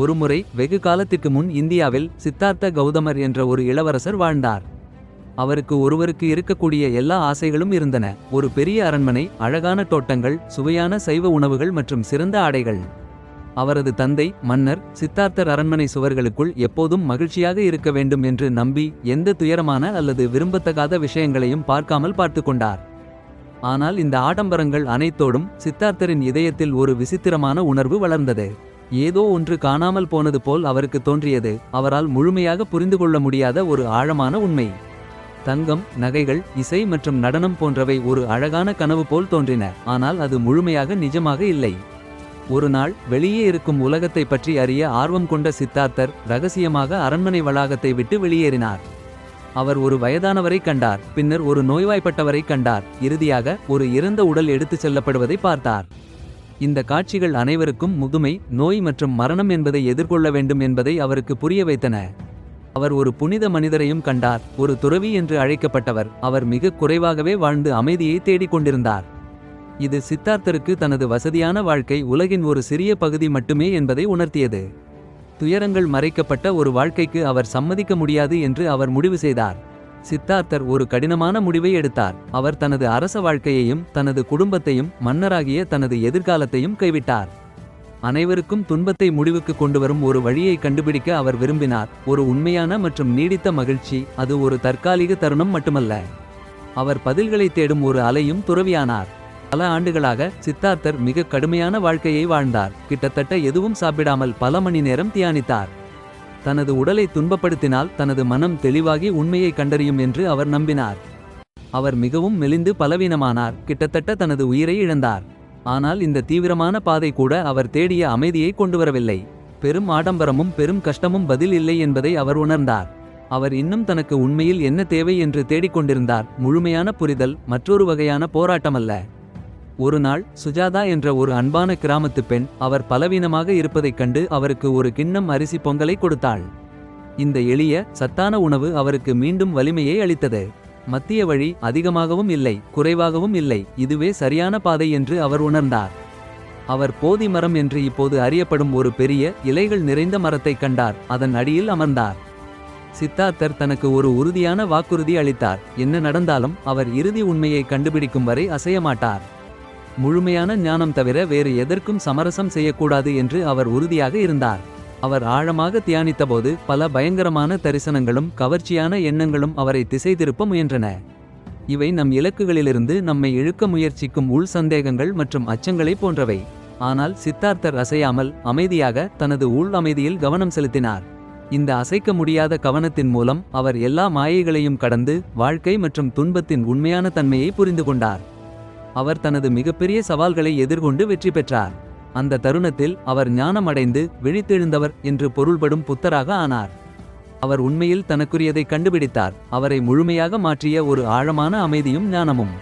ஒருமுறை வெகு காலத்திற்கு முன் இந்தியாவில் சித்தார்த்த கௌதமர் என்ற ஒரு இளவரசர் வாழ்ந்தார். அவருக்கு ஒருவருக்கு இருக்கக்கூடிய எல்லா ஆசைகளும் இருந்தன. ஒரு பெரிய அரண்மனை அழகான தோட்டங்கள் சுவையான சைவ உணவுகள் மற்றும் சிறந்த ஆடைகள். அவரது தந்தை மன்னர் சித்தார்த்தர் அரண்மனை சுவர்களுக்குள் எப்போதும் மகிழ்ச்சியாக இருக்க வேண்டும் என்று நம்பி எந்த துயரமான அல்லது விரும்பத்தகாத விஷயங்களையும் பார்க்காமல் பார்த்து கொண்டார். ஆனால் இந்த ஆடம்பரங்கள் அனைத்தோடும் சித்தார்த்தரின் இதயத்தில் ஒரு விசித்திரமான உணர்வு வளர்ந்தது. ஏதோ ஒன்று காணாமல் போனது போல் அவருக்கு தோன்றியது. அவரால் முழுமையாக புரிந்து கொள்ள முடியாத ஒரு ஆழமான உண்மை. தங்கம் நகைகள் இசை மற்றும் நடனம் போன்றவை ஒரு அழகான கனவு போல் தோன்றின. ஆனால் அது முழுமையாக நிஜமாக இல்லை. ஒரு நாள் வெளியே இருக்கும் உலகத்தை பற்றி அறிய ஆர்வம் கொண்ட சித்தார்த்தர் ரகசியமாக அரண்மனை வளாகத்தை விட்டு வெளியேறினார். அவர் ஒரு வயதானவரை கண்டார் பின்னர் ஒரு நோய்வாய்ப்பட்டவரை கண்டார். இறுதியாக ஒரு இறந்த உடல் எடுத்துச் செல்லப்படுவதை பார்த்தார். இந்த காட்சிகள் அனைவருக்கும் முதுமை நோய் மற்றும் மரணம் என்பதை எதிர்கொள்ள வேண்டும் என்பதை அவருக்கு புரிய வைத்தன. அவர் ஒரு புனித மனிதரையும் கண்டார் ஒரு துறவி என்று அழைக்கப்பட்டவர். அவர் மிக குறைவாகவே வாழ்ந்து அமைதியை தேடிக் கொண்டிருந்தார். இது சித்தார்த்தருக்கு தனது வசதியான வாழ்க்கை உலகின் ஒரு சிறிய பகுதி மட்டுமே என்பதை உணர்த்தியது. துயரங்கள் மறைக்கப்பட்ட ஒரு வாழ்க்கைக்கு அவர் சம்மதிக்க முடியாது என்று அவர் முடிவு செய்தார். சித்தார்த்தர் ஒரு கடினமான முடிவை எடுத்தார். அவர் தனது அரச வாழ்க்கையையும் தனது குடும்பத்தையும் மன்னராகிய தனது எதிர்காலத்தையும் கைவிட்டார். அனைவருக்கும் துன்பத்தை முடிவுக்கு கொண்டுவரும் ஒரு வழியை கண்டுபிடிக்க அவர் விரும்பினார். ஒரு உண்மையான மற்றும் நீடித்த மகிழ்ச்சி அது ஒரு தற்காலிக தருணம் மட்டுமல்ல. அவர் பதில்களை தேடும் ஒரு அலையும் துறவியானார். பல ஆண்டுகளாக சித்தார்த்தர் மிக கடுமையான வாழ்க்கையை வாழ்ந்தார். கிட்டத்தட்ட எதுவும் சாப்பிடாமல் பல மணி நேரம் தியானித்தார். தனது உடலை துன்பப்படுத்தினால் தனது மனம் தெளிவாகி உண்மையை கண்டறியும் என்று அவர் நம்பினார். அவர் மிகவும் மெலிந்து பலவீனமானார். கிட்டத்தட்ட தனது உயிரை இழந்தார். ஆனால் இந்த தீவிரமான பாதை கூட அவர் தேடிய அமைதியை கொண்டுவரவில்லை. பெரும் ஆடம்பரமும் பெரும் கஷ்டமும் பதில் இல்லை என்பதை அவர் உணர்ந்தார். அவர் இன்னும் தனக்கு உண்மையில் என்ன தேவை என்று தேடிக்கொண்டிருந்தார். முழுமையான புரிதல் மற்றொரு வகையான போராட்டமல்ல. ஒரு நாள் சுஜாதா என்ற ஒரு அன்பான கிராமத்து பெண் அவர் பலவீனமாக இருப்பதைக் கண்டு அவருக்கு ஒரு கிண்ணம் அரிசி பொங்கலை கொடுத்தாள். இந்த எளிய சத்தான உணவு அவருக்கு மீண்டும் வலிமையை அளித்தது. மத்திய வழி அதிகமாகவும் இல்லை குறைவாகவும் இல்லை இதுவே சரியான பாதை என்று அவர் உணர்ந்தார். அவர் போதி மரம் என்று இப்போது அறியப்படும் ஒரு பெரிய இலைகள் நிறைந்த மரத்தை கண்டார் அதன் அடியில் அமர்ந்தார். சித்தார்த்தர் தனக்கு ஒரு உறுதியான வாக்குறுதி அளித்தார் என்ன நடந்தாலும் அவர் இறுதி உண்மையை கண்டுபிடிக்கும் வரை அசைய மாட்டார் முழுமையான ஞானம் தவிர வேறு எதற்கும் சமரசம் செய்யக்கூடாது என்று அவர் உறுதியாக இருந்தார். அவர் ஆழமாக தியானித்தபோது பல பயங்கரமான தரிசனங்களும் கவர்ச்சியான எண்ணங்களும் அவரை திசை திருப்ப முயன்றன. இவை நம் இலக்குகளிலிருந்து நம்மை இழுக்க முயற்சிக்கும் உள் சந்தேகங்கள் மற்றும் அச்சங்களை போன்றவை. ஆனால் சித்தார்த்தர் அசையாமல் அமைதியாக தனது உள் அமைதியில் கவனம் செலுத்தினார். இந்த அசைக்க முடியாத கவனத்தின் மூலம் அவர் எல்லா மாயைகளையும் கடந்து வாழ்க்கை மற்றும் துன்பத்தின் உண்மையான தன்மையை புரிந்து கொண்டார். அவர் தனது மிகப்பெரிய சவால்களை எதிர்கொண்டு வெற்றி பெற்றார். அந்த தருணத்தில் அவர் ஞானமடைந்து விழித்தெழுந்தவர் என்று பொருள்படும் புத்தராக ஆனார். அவர் உண்மையில் தனக்குரியதை கண்டுபிடித்தார். அவரை முழுமையாக மாற்றிய ஒரு ஆழமான அமைதியும் ஞானமும்.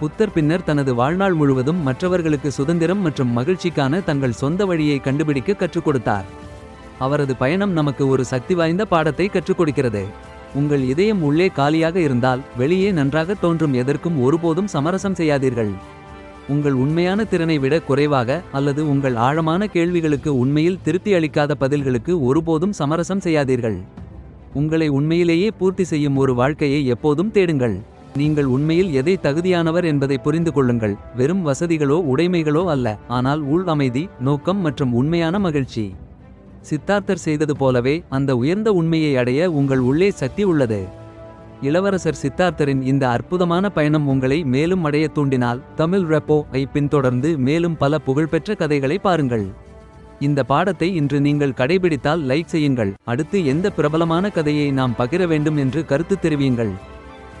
புத்தர் பின்னர் தனது வாழ்நாள் முழுவதும் மற்றவர்களுக்கு சுதந்திரம் மற்றும் மகிழ்ச்சிக்கான தங்கள் சொந்த வழியை கண்டுபிடிக்க கற்றுக் கொடுத்தார். அவரது பயணம் நமக்கு ஒரு சக்தி வாய்ந்த பாடத்தை கற்றுக் கொடுக்கிறது. உங்கள் இதயம் உள்ளே காலியாக இருந்தால் வெளியே நன்றாக தோன்றும் எதற்கும் ஒருபோதும் சமரசம் செய்யாதீர்கள். உங்கள் உண்மையான திறனை விட குறைவாக அல்லது உங்கள் ஆழமான கேள்விகளுக்கு உண்மையில் திருப்தி அளிக்காத பதில்களுக்கு ஒருபோதும் சமரசம் செய்யாதீர்கள். உங்களை உண்மையிலேயே பூர்த்தி செய்யும் ஒரு வாழ்க்கையை எப்போதும் தேடுங்கள். நீங்கள் உண்மையில் எதை தகுதியானவர் என்பதை புரிந்து கொள்ளுங்கள். வெறும் வசதிகளோ உடைமைகளோ அல்ல ஆனால் உள் அமைதி நோக்கம் மற்றும் உண்மையான மகிழ்ச்சி. சித்தார்த்தர் செய்தது போலவே அந்த உயர்ந்த உண்மையை அடைய உங்கள் உள்ளே சக்தி உள்ளது. இளவரசர் சித்தார்த்தரின் இந்த அற்புதமான பயணம் உங்களை மேலும் அடைய தூண்டினால் தமிழ் ரெப்போ ஐ பின்தொடர்ந்து மேலும் பல புகழ்பெற்ற கதைகளை பாருங்கள். இந்த பாடத்தை இன்று நீங்கள் கடைபிடித்தால் லைக் செய்யுங்கள். அடுத்து எந்த பிரபலமான கதையை நாம் பகிர வேண்டும் என்று கருத்து தெரிவியுங்கள்.